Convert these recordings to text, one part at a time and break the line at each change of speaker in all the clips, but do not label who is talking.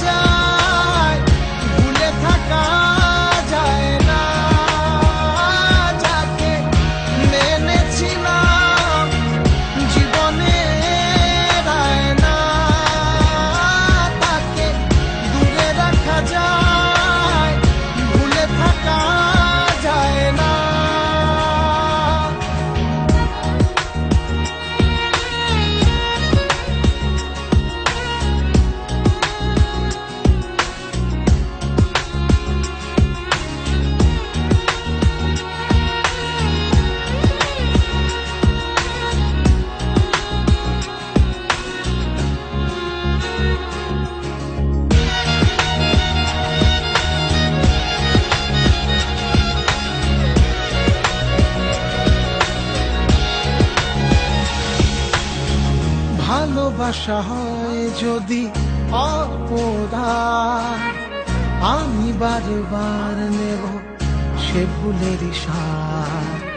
রাখা যায় ভালোবাসা হয় যদি অপদার। আমি বারে বারবার নেব সে ভুলের সার।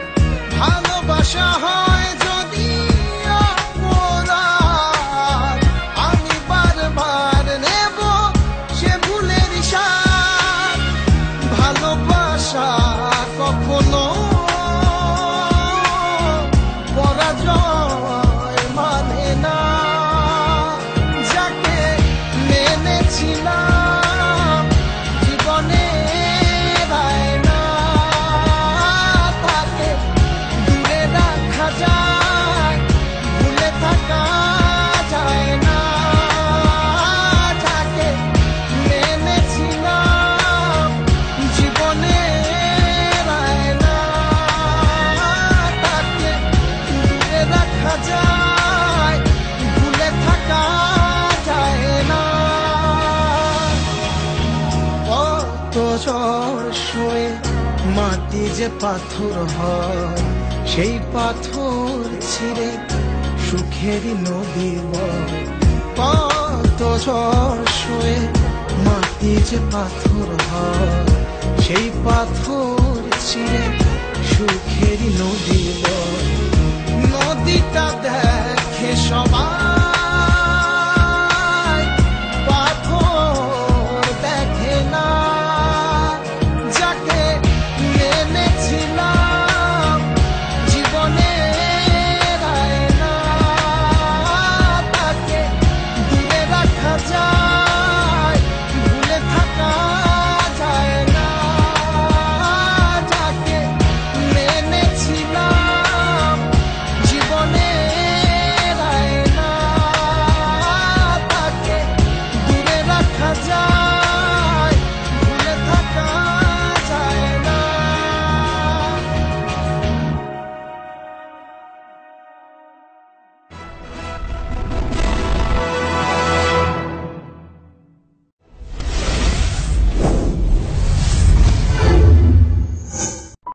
থাকা যায় না। কত মাটি যে পাথর হয়, সেই পাথর ছিঁড়ে সুখের নদী কত ঝড় সয়ে মাটি যে পাথর হয়, সেই পাথর ছিঁড়ে সুখের নদী নদীটা দেখে সবাই